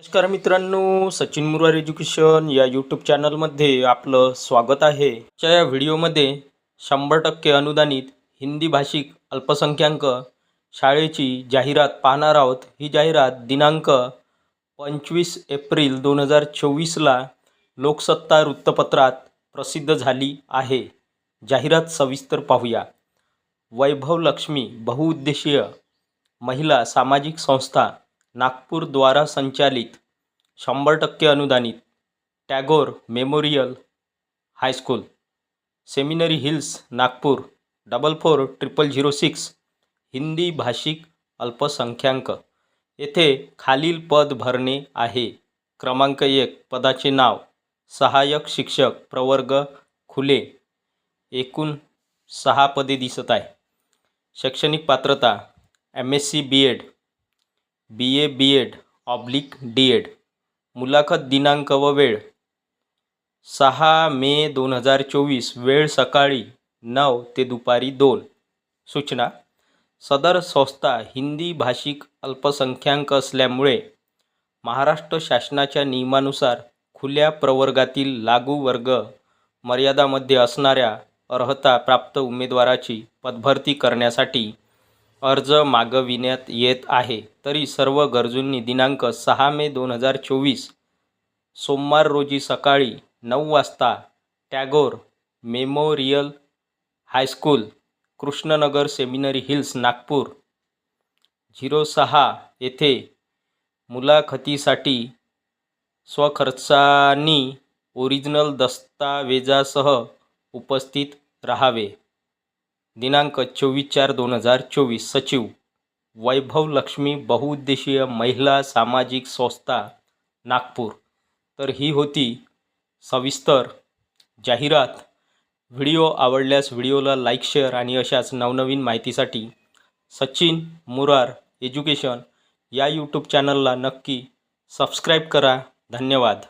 नमस्कार मित्रांनो सचिन मुरार एज्युकेशन या यूट्यूब चॅनलमध्ये आपलं स्वागत आहे. च्या या व्हिडिओमध्ये शंभर टक्के अनुदानित हिंदी भाषिक अल्पसंख्याक शाळेची जाहिरात पाहणार आहोत. ही जाहिरात दिनांक पंचवीस एप्रिल दोन हजार चोवीसला लोकसत्ता वृत्तपत्रात प्रसिद्ध झाली आहे. जाहिरात सविस्तर पाहूया. वैभव लक्ष्मी बहुउद्देशीय महिला सामाजिक संस्था नागपूरद्वारा संचालित शंभर टक्के अनुदानित Tagore memorial high school seminary hills Nagpur double four triple zero six Hindi भाषिक अल्पसंख्याक. येथे खालील पद भरणे आहे. क्रमांक एक पदाचे नाव सहाय्यक शिक्षक प्रवर्ग खुले एकूण सहा पदे दिसत आहे. शैक्षणिक पात्रता M S C B Ed B A B Ed oblique D Ed मुलाखत दिनांक व वेळ. सहा मे दोन हजार चोवीस वेळ सकाळी नऊ ते दुपारी दोन. सूचना. सदर संस्था हिंदी भाषिक अल्पसंख्याक असल्यामुळे महाराष्ट्र शासनाच्या नियमानुसार खुल्या प्रवर्गातील लागू वर्ग मर्यादामध्ये असणाऱ्या अर्हता प्राप्त उमेदवाराची पदभरती करण्यासाठी अर्ज मागविण्यात येत आहे. तरी सर्व गरजूंनी दिनांक सहा मे दोन हजार चोवीस सोमवार रोजी सकाळी नऊ वाजता Tagore memorial high school Krishnanagar seminary hills Nagpur zero सहा येथे मुलाखतीसाठी स्वखर्चानी ओरिजिनल दस्तावेजासह उपस्थित राहावे. दिनांक चोवीस चार दोन हजार चोवीस सचिव. वैभव लक्ष्मी बहुउद्देशीय महिला सामाजिक संस्था नागपूर. तर ही होती सविस्तर जाहिरात. व्हिडिओ आवडल्यास व्हिडिओला लाईक शेअर आणि अशाच नवनवीन माहितीसाठी सचिन मुरार एज्युकेशन या यूट्यूब चॅनलला नक्की सबस्क्राईब करा. धन्यवाद.